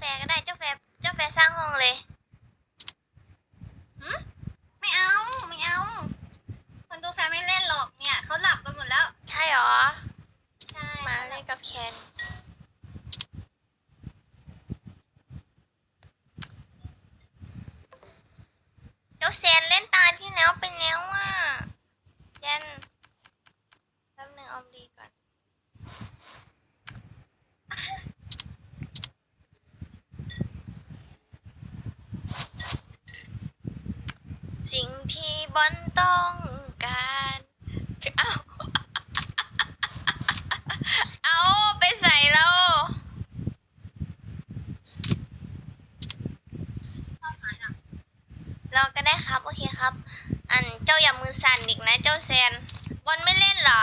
แฟร์ก็ได้เจ้าแฟร์เจ้าแฟร์สร้างห้องเลย ไม่เอา ไม่เอา คนดูแฟนไม่เล่นหรอกเนี่ยเขาหลับกันหมดแล้ว ใช่เหรอ ใช่ มาเล่นกับแคนเจ้าแซนเล่นตาที่แล้วไปแล้วอะแซนแป๊บหนึงเอาดีก่อน สิ่งที่ บอลต้องการเอาเอาไปใส่แล้วเราก็ได้ครับ โอเคครับ อันเจ้าอย่ามือสั่นอีกนะ เจ้าแซน บอลไม่เล่นเหรอ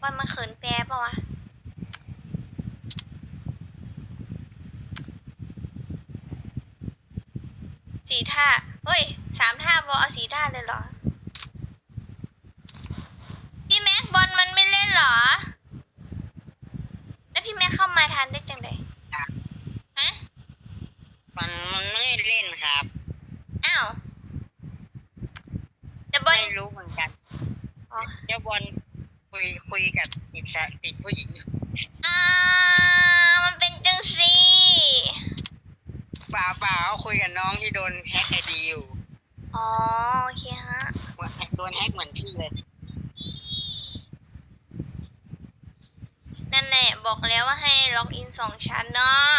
บอลมาเขินแปรปะวะ สี่ท่า เฮ้ยสามท่าบอลเอาสี่ท่าเลยเหรอ พี่แม็กบอลมันไม่เล่นเหรอ แล้วพี่แม็กเข้ามาทันได้จังไดฮะ มันมันไม่ได้เล่นครับ อ้าวแต่บอล ไม่รู้เหมือนกัน อ๋อเจ้าบอลคุยคุยกับติดสะติดผู้หญิงอยู่อ่ามันเป็นจังซีเปล่าเปล่าเขาคุยกับน้องที่โดนแฮกไอดีอยู่อ๋อโอเคฮะเหมือนโดนแฮกเหมือนพี่เลย นั่นแหละบอกแล้วว่าให้ล็อกอินสองชั้นเนาะ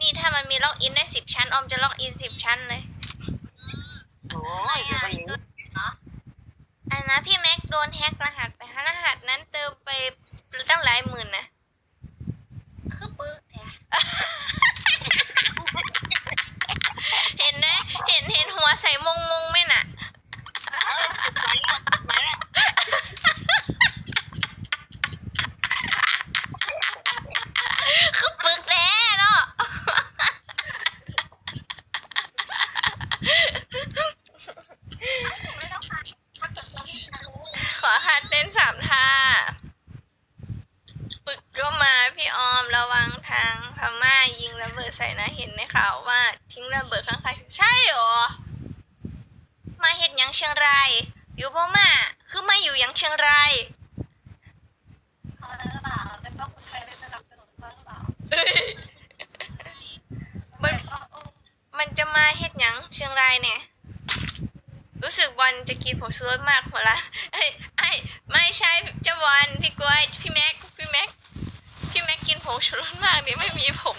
นี่ถ้ามันมีล็อกอินได้สิบชั้นออมจะล็อกอินสิบชั้นเลย โอ้ยเดี๋ยวคนนี้อันนะพี่แม็กโดนแฮ็กรหัสไปฮะรหัสนั้นเติมไปตั้งหลายหมื่นนะคือปึ๊กเนี่ยเห็นไหมเห็นเห็นหัวใส่มงมงไหมน่ะ มาแล้ว คือปึกแน่เนาะ ไม่ต้องผ่านถ้าเกิดเราไม่รู้ ขอหัดเต้นสามท่า ปึกก็มาพี่ออมระวังทางพม่ายิ ใส่นะเห็นในข่าวว่าทิ้งระเบิดข้างๆใช่เหรอ มาเห็ดยังเชียงราย อยู่พม่าคือมาอยู่ยังเชียงรายเขาหรือเปล่าเป็นเพราะคนไทยไม่สนับสนุนเขาหรือเปล่ามันมันจะมาเฮ็ดหยังเชียงรายเนี่ย รู้สึกบอลจะกินผงชูรสมากหัวละเอ้ไอ้ไม่ใช่เจ้าบอลพี่กล้วยพี่แม็กพี่แม็กพี่แม็กกินผงชูรสมากนี่ไม่มีผม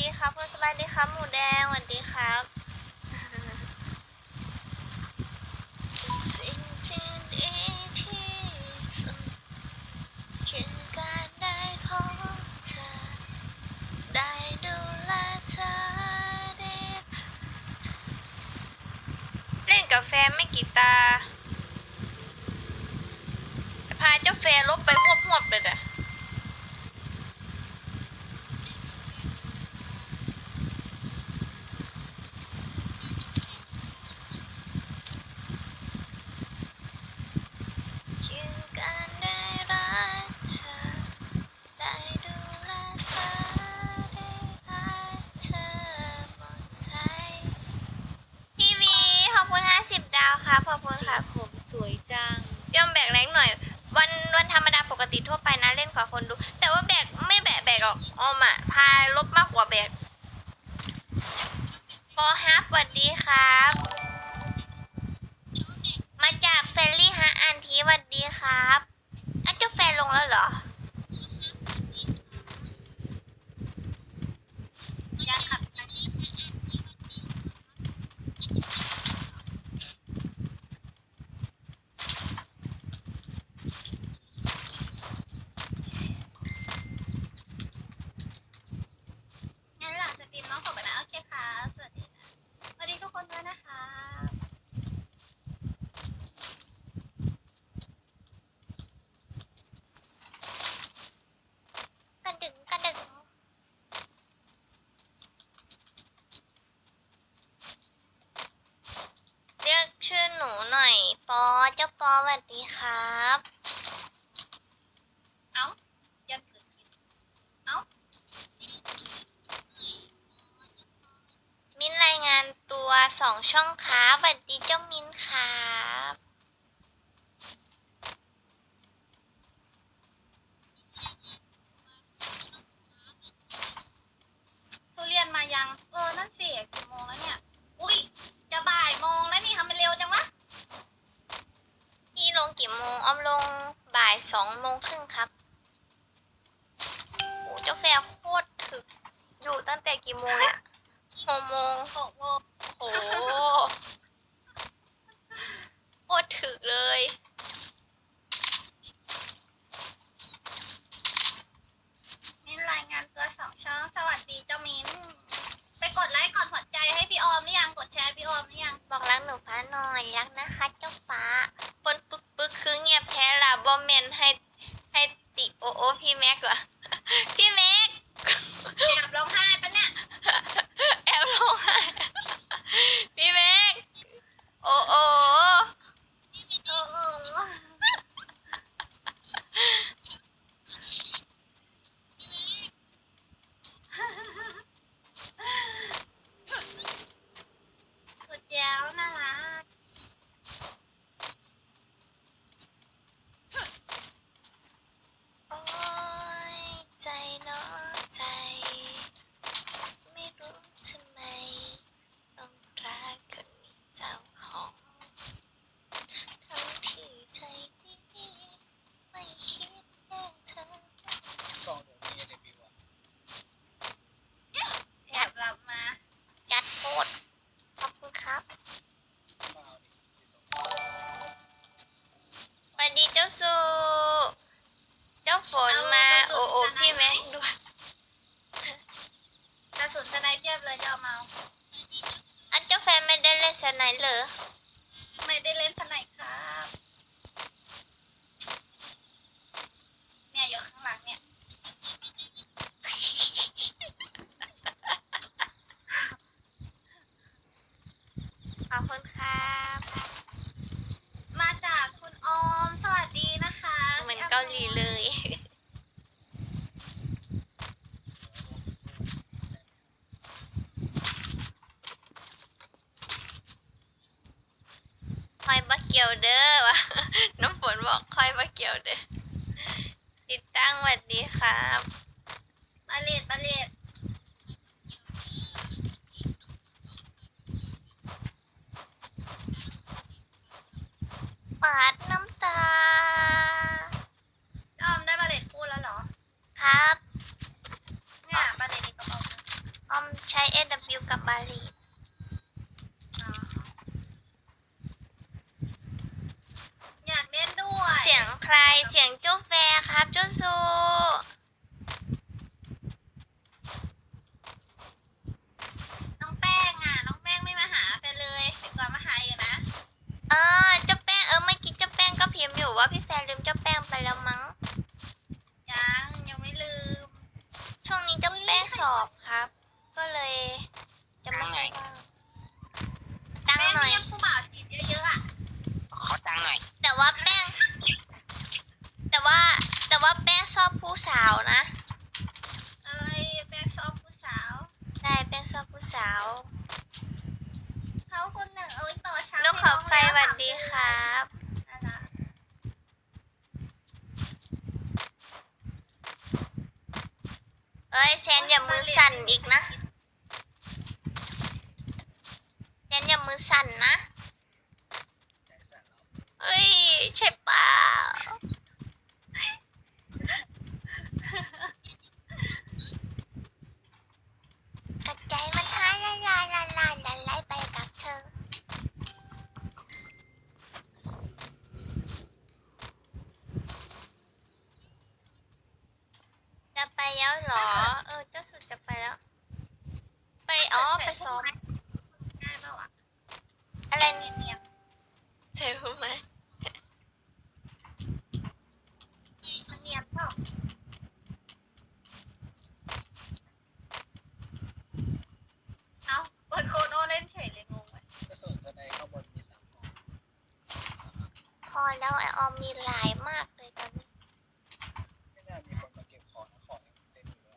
ดีครับคุณสบายดีครับ หมูแดงสวัสดีครับสิ่งที่ดีที่สุดคือการได้พบเธอ ได้ดูแลเธอได้เล่นกับแฟนไม่กี่ตาแต่พาเจ้าแฟนลบไปหวบหวบๆเลยนะ คนดู แต่ว่าแบกไม่แบกแบกออกออมอะพาลบมากกว่าแบกปอฮับสวัสดีครับ มาจากเฟลลี่ฮะอันทีสวัสดีครับอะเจ้าแฟนลงแล้วเหรอ ยั ปอเจ้าปอสวัสดีครับ เอ้ายังเกิดกินเอ้า มินรายงานตัวส องช่องค้าบสวัสดีเจ้ามินค่ะบ ทุเรียนมายัง เออ นั่นสิกี่โมงแล้วเนี่ย อุ้ย จะบ่ายโมงแล้วนี่ทำมันเร็วจังวะ พี่ลงกี่โมงออมลงบ่ายสองโมงครึ่งครับโอ้เจ้าแฟร์โคตรถึก อยู่ตั้งแต่กี่โมงเนี่ยหกโมง หกโมง โอ้โหโคตร ถึกเลย มิ้นรายงานตัวสองช่อง สวัสดีเจ้ามิ้น ไปกดไลค์กดหัวใจให้พี่ออมหรือยัง กดแชร์พี่ออมหรือยัง บอกรักหนูฟ้าหน่อยรักนะคะเจ้าฟ้าปนปึ๊กปึ๊กคือเงียบแท้ละบอมเมนให้ให้ติโอโอพี่แม็กวะ พี่แม็ก แอบร้องไห้ปะเนี่ย แอบร้องไห้พี่แม็กโอโอ เออเออสุดแย้วน่ารัก โอ้ยใจเน้อใจ ไม่รู้ทำไม ต้องรักคนมีเจ้าของทั้งที่ใจดีไม่คิดแย่งเธอ กองเดี๋ยวมีเดบิวต์อะ แอบหลับมา ยัดโคตรขอบคุณครับ มาเอาดิอยู่ตรง สวัส ดีเจ้าสูเจ้าฝนมา โอโอพี่แม็กด้วยกระสุนสไนเปียบเลยจะเอามาอันเจ้าแฟนไม่ได้เล่นสไนด์เหรอ ไม่ได้เล่นสไนครับ เนี่ยอยู่ข้างหลังเนี่ย ขอบคุณครับ มาจากคุณออม สวัสดีนะคะ เหมือนเกาหลีเลย คอ ยบักเกียวเด้อวะน้ำฝนบอกค่อยมาเกี่ยวเด้อติดตั้งสวัสดีครับบาเลตบาเลต ปาดน้ำตา ออมได้บาเลตคู่แล้วเหรอ ครับ เนี่ยบาเลตในกระเป๋า ออมใช้ AW กับบาลี อ๋ออยากเล่นด้วย เสียง ใครเสียงเจ้าแฟร์ครับเจ้าซูน้องแป้งอะ น้องแป้งไม่มาหาไปเลยแต่ก่อนมาหาอยู่นะ เออเจ้าแป้งเออเมื่อกี้เจ้าแป้งก็พิมพ์อยู่ว่าพี่แฟนลืมเจ้าแป้งไปแล้วมั้ง ยังยังไม่ลืม ช่วงนี้เจ้าแป้งสอบครับ ก็เลยจะไม่ค่อยว่างตั้งแป้งหน่อยเรียกผู้บ่าวจีบเยอะๆอะขอตังค์หน่อย แต่ว่าแป้งแต่ว่าแต่ ว่าแป้งชอบผู้สาวนะเอ้ยแป้งชอบผู้สาว ได้แป้งชอบผู้สาว เขาคนหนึ่งเอ้ยต่อช้าลูกขอไฟสวัสดีครับน่ารักเอ้ยแซนอย่ามือสั่นอีกนะแซนอย่ามือสั่นนะ ใจสั่นแล้ว เอ้ยใช่เปล่ากัดใจมันหาละลาละลาละลายไปกับเธอ จะไป แล้วเหรอ เออ เจ้าสุดจะไปแล้ว ไป อ๋อ ไปซ้อม ได้เปล่าวะอะไรเนีเนี่ยยนใช่ไหม ๆมันเนียนเปล่าเอ้ากดโคโนเล่นเฉยเลยงงเลย ก็ส่งตัวในข้างบนมีสามกล่อง อแล้วไอออมมีหลายมากเลยตอนนี้ ไม่น่ามีคนมาเก็บของนะของยังเต็มอยู่เลย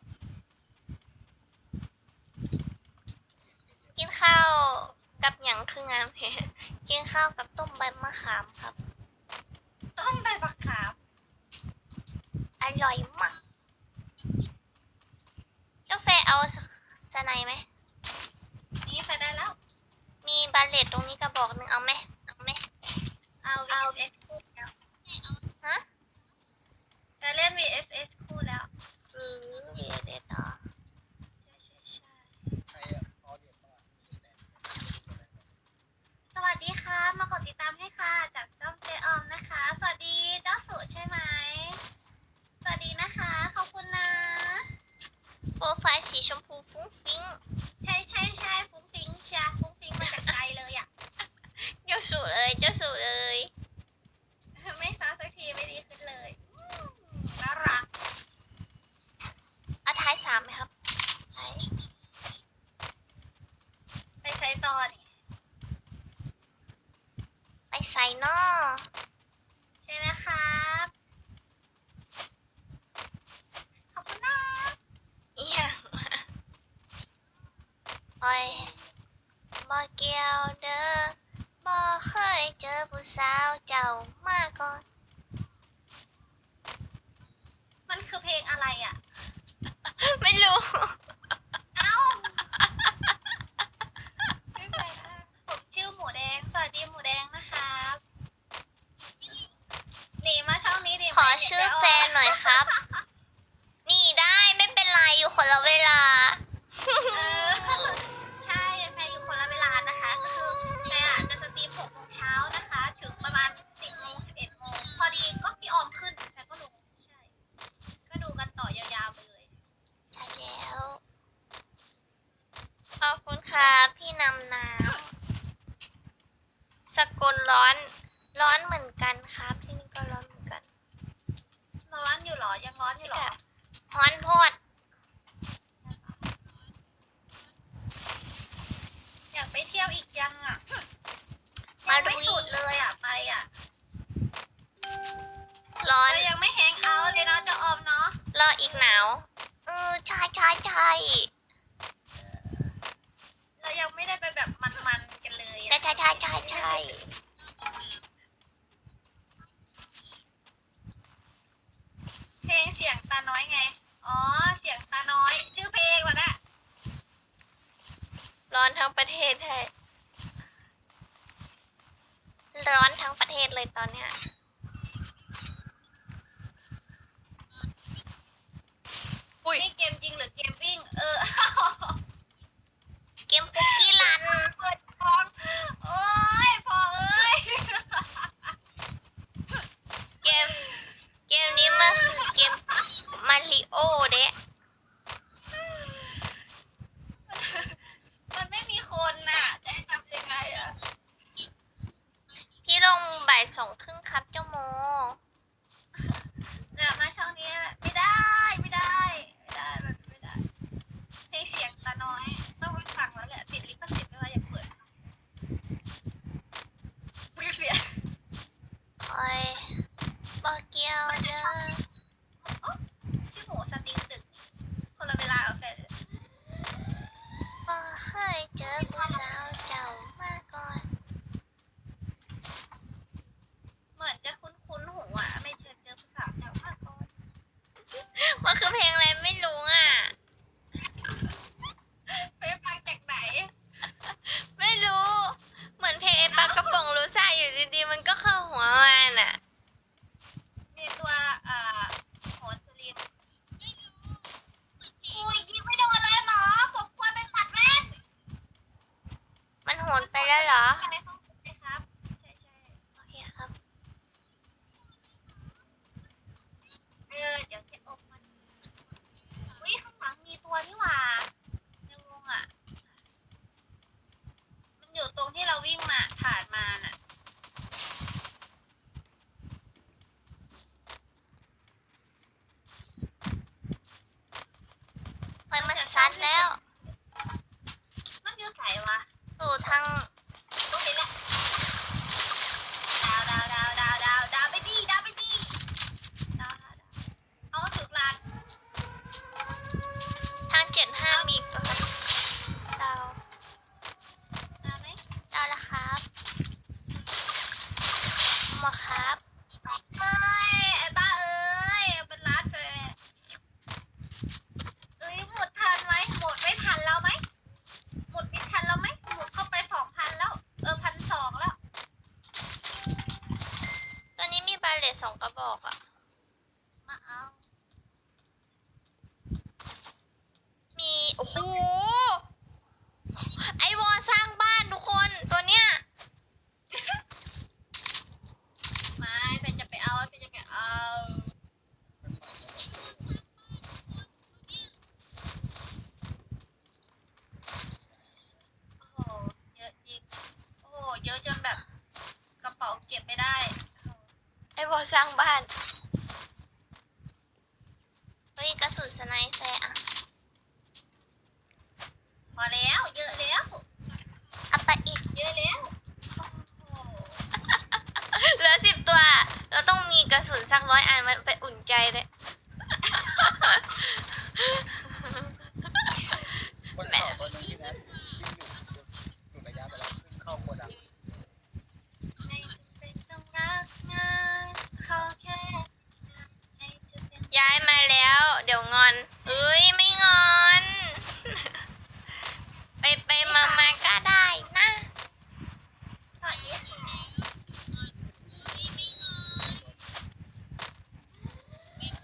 กินข้าวกับหยังคืองามเนี่ย กินข้าวกับต้มใบมะขามครับ ต้องไปบักขาม อร่อยมากกาแฟเอาสสไนไหม นี่ไปได้แล้ว มีบาเลตตรงนี้กระบอกหนึ่งเอาไหมเอาไหมเอา VSS คู่แล้วฮะจะเล่น VSS คู่แล้วหรือเรียนต่อ ใช่ใช่ใช่ ใช้อะออเดียบ้างจุดแดง ส วัสดีค่ะ มากดติดตามให้ค่ะ จากจ้อมเจออมนะคะ สวัสดีเจ้าสุใช่ไหม สวัสดีนะคะ ขอบคุณนะ โปรไฟล์สีชมพูฟุ้งฟิ้ง ใช่ใช่ใช่ฟุ้งฟิ้งเชียร์ฟุ้งฟิ้งมาจากใจเลยอะเจ้าสูเลย เจ้าสูเลย ไม่ซักสักทีไม่ดีขึ้นเลยอืมน่ารัก เอาท้ายสามไหมครับท้าย ไปใช้ต่อนี่ ไปใส่นอ ใช่ไหมครับ ขอบคุณนะ เอียงโอ้ยบ่เกี่ยวเด้อบ่เคยเจอผู้สา วเจ้ามาก่อนมันคือเพลงอะไรอะ ไม่รู้ เอ้าไม่เป็นไรนะผมชื่อหมูแดง สวัสดีหมูแดงนะครับหนีมาช่องนี้ดิขอชื่อแฟนหน่อยครับ นี่ได้ไม่เป็นไรอยู่คนละเวลา เออ คุณครับพี่นำน้ำสกลร้อน ร้อนเหมือนกันครับ ที่นี่ก็ร้อนเหมือนกันร้อนอยู่เหรอ ยังร้อนอยู่เหรอร้อนโพดอยากไปเที่ยวอีกยังอะมายังดูไม่สุดเลยอะไปอะ ร้อนเรายังไม่แฮงเอาท์เลยเนาะเจะออมเนาะรออีกหนาวเออใช่ใช่ใช่เรา ยังไม่ได้ไปแบบมันๆกันเลยใช่อะใช่ใช่ใช่ใช่เพลงเสียงตาน้อยไง อ๋อ เสียงตาน้อย ชื่อเพลงวะน่ะร้อนทั้งประเทศใช่ร้อนทั้งประเทศเลยตอนเนี้ยอุ้ย นี่เกมจริงหรือเกมวิ่ง เออ เกมคุกกี้รัน เปิดกล้อง โอ้ยพอเอ้ย เกม เกมนี้มันคือเกมมาริโอเด้ มันไม่มีคนน่ะ จะให้ทำยังไงอะ พี่ลงบ่ายสอง ครึ่งครับเจ้าโม เดี๋ยวมาช่องนี้ไม่ได้ไม่ได้ ไม่ได้แบบนี้ไม่ได้เพลงเสียงตาน้อย ต้องไปฟังแล้วแหละติดลิขสิทธิ์ไม่ว่าอย่าเปิดไม่เสีย คอยบอกเกี่ยวเด้อ ชื่อหมูสติงตึก คนละเวลากับแฟน บ่เคยเจอผู้สาวเจ้ามาก่อน เหมือนจะคุ้นๆหูอะ ไม่เจอเจอผู้สาวแถวมากก่อน มันคือเพลงอะไรไม่รู้อะ ไปฟังจากไหน ไม่รู้ เหมือนเพลงไอ้ปลากระป๋องรู้ซ่าอยู่ดีๆ มันก็เข้าหัวมันอะ มีตัวอ่าโหนสุรินทร์อุ้ยยิงไม่โดนเลยหมอ ผมควรไปตัดแว่น มันโหนไปแล้วเหรอ ในห้องใช่ครับ ใช่ใช่ โอเคครับ เออ เดี๋ยวจะอบมันอุ้ยข้างหลังมีตัวนี่หว่าในวงอะ มันอยู่ตรงที่เราวิ่งมาผ่านมาน่ะ เฮ้ยมันซั ดแล้ว มันอยู่ใส่วะสู่ทาง สร้างบ้าน เฮ้ยกระสุนสไนเปอร์อะพอแล้ว เยอะแล้วเอาไปอีกเยอะแล้วเหลือสิบตัว เราต้องมีกระสุนสักร้อยอันมันไปอุ่นใจเลยแนต่ เดี๋ยวงอนเอ้ยไม่งอน ไปไปมามาก็ได้นะ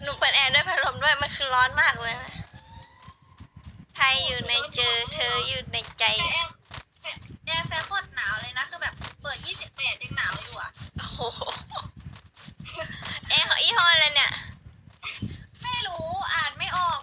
หนูเปิดแอร์ด้วยพัดลมด้วยมันคือร้อนมากเลยไทยอยู่ในเจอเธออยู่ในใจแอร์แฟร์โคตรหนาวเลยนะ คือแบบเปิดยี่สิบแ28 ยังหนาวอยู่อะ โอ้โหแอร์ของอีฮอนเลยเนี่ย ออก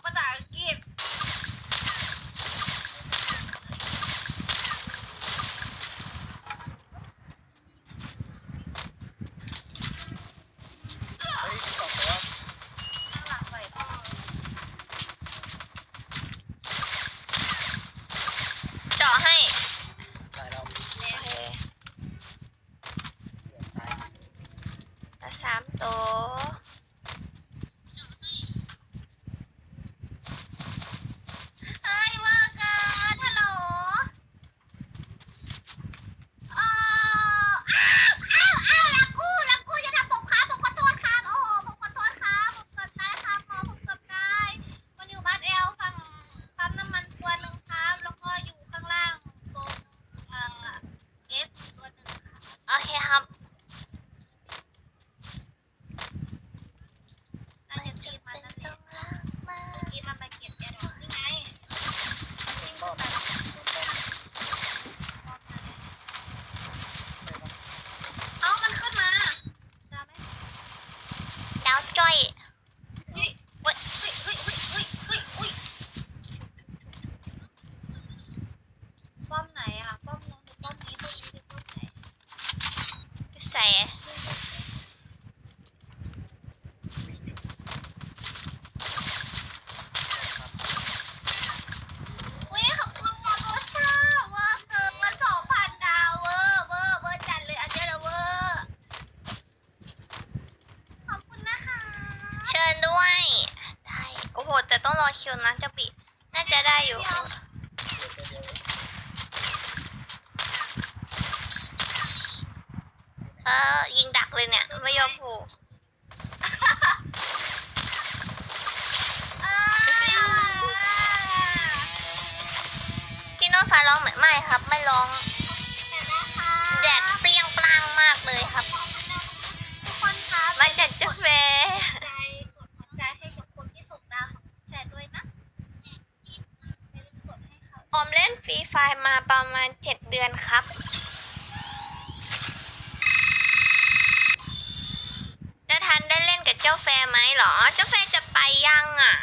ประมาณเจ็ดเดือนครับ จะทันได้เล่นกับเจ้าแฟร์ไหมหรอ เจ้าแฟร์จะไปยังอะ